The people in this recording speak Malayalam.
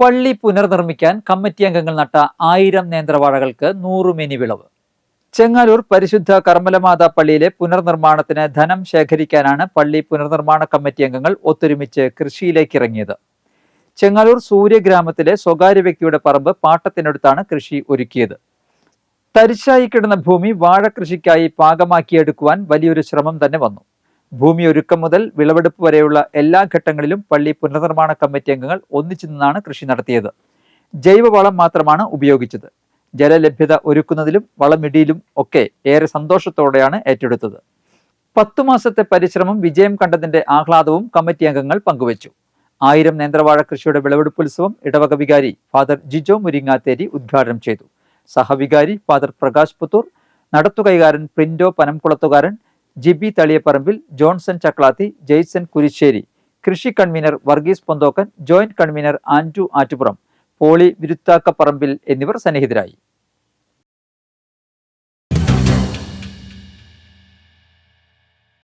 പള്ളി പുനർനിർമ്മിക്കാൻ കമ്മിറ്റി അംഗങ്ങൾ നട്ട ആയിരം നേന്ത്രവാഴകൾക്ക് നൂറു മെനി വിളവ്. ചെങ്ങാലൂർ പരിശുദ്ധ കർമ്മലമാത പള്ളിയിലെ പുനർനിർമ്മാണത്തിന് ധനം ശേഖരിക്കാനാണ് പള്ളി പുനർനിർമ്മാണ കമ്മിറ്റി അംഗങ്ങൾ ഒത്തൊരുമിച്ച് കൃഷിയിലേക്ക് ഇറങ്ങിയത് ചെങ്ങാലൂർ സൂര്യഗ്രാമത്തിലെ സ്വകാര്യ വ്യക്തിയുടെ പറമ്പ് പാട്ടത്തിനടുത്താണ് കൃഷി ഒരുക്കിയത്. തരിശായി കിടന്ന ഭൂമി വാഴ കൃഷിക്കായി പാകമാക്കിയെടുക്കുവാൻ വലിയൊരു ശ്രമം തന്നെ വന്നു. ഭൂമി ഒരുക്കം മുതൽ വിളവെടുപ്പ് വരെയുള്ള എല്ലാ ഘട്ടങ്ങളിലും പള്ളി പുനർനിർമ്മാണ കമ്മിറ്റി അംഗങ്ങൾ ഒന്നിച്ചു നിന്നാണ് കൃഷി നടത്തിയത്. ജൈവവളം മാത്രമാണ് ഉപയോഗിച്ചത്. ജലലഭ്യത ഒരുക്കുന്നതിലും വളമിടിയിലും ഒക്കെ ഏറെ സന്തോഷത്തോടെയാണ് ഏറ്റെടുത്തത്. പത്തു മാസത്തെ പരിശ്രമം വിജയം കണ്ടതിന്റെ ആഹ്ലാദവും കമ്മിറ്റി അംഗങ്ങൾ പങ്കുവച്ചു. ആയിരം നേന്ത്രവാഴ കൃഷിയുടെ വിളവെടുപ്പുത്സവം ഇടവക വികാരി ഫാദർ ജിജോ മുരിങ്ങാത്തേരി ഉദ്ഘാടനം ചെയ്തു. സഹവികാരി ഫാദർ പ്രകാശ് പുത്തൂർ നടത്തുകൈകാരൻ Printo Panamkulathukaran GB Thaliyaparambil Johnson Chaklathi Jason Kurisseri കൃഷി convener Varghese Ponthokkan joint convener Andrew Attupuram Poly Viruthakkaparambil എന്നിവർ സന്നിഹിതരായി.